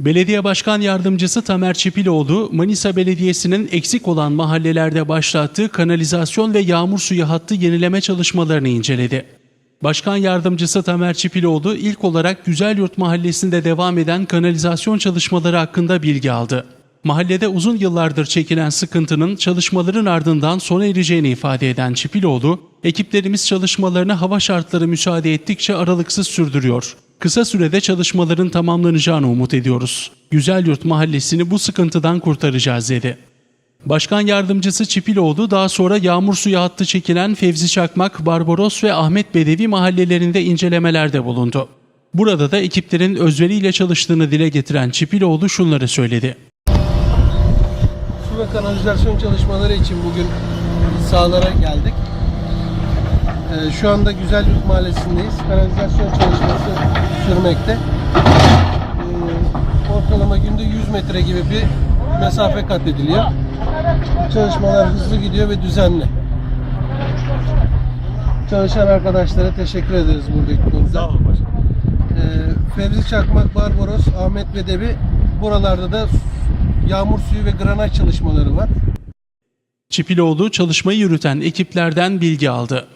Belediye Başkan Yardımcısı Tamer Çipiloğlu, Manisa Belediyesi'nin eksik olan mahallelerde başlattığı kanalizasyon ve yağmur suyu hattı yenileme çalışmalarını inceledi. Başkan Yardımcısı Tamer Çipiloğlu ilk olarak Güzelyurt Mahallesi'nde devam eden kanalizasyon çalışmaları hakkında bilgi aldı. Mahallede uzun yıllardır çekilen sıkıntının çalışmaların ardından sona ereceğini ifade eden Çipiloğlu, ekiplerimiz çalışmalarını hava şartları müsaade ettikçe aralıksız sürdürüyor. Kısa sürede çalışmaların tamamlanacağını umut ediyoruz. Güzelyurt Mahallesi'ni bu sıkıntıdan kurtaracağız dedi. Başkan Yardımcısı Çipiloğlu daha sonra yağmur suyu hattı çekilen Fevzi Çakmak, Barbaros ve Ahmet Bedevi mahallelerinde incelemelerde bulundu. Burada da ekiplerin özveriyle çalıştığını dile getiren Çipiloğlu şunları söyledi. Su ve kanalizasyon çalışmaları için bugün sahalara geldik. Ee, şu anda Güzelyurt Mahallesi'ndeyiz. Kanalizasyon çalışması sürmekte. Ee, ortalama günde 100 metre gibi bir mesafe kat ediliyor. Çalışmalar hızlı gidiyor ve düzenli. Çalışan arkadaşlara teşekkür ederiz buradaki konuda. Sağ olun başkanım. Ee, Fevzi Çakmak, Barbaros, Ahmet Bedevi buralarda da yağmur suyu ve granaj çalışmaları var. Çipiloğlu çalışmayı yürüten ekiplerden bilgi aldı.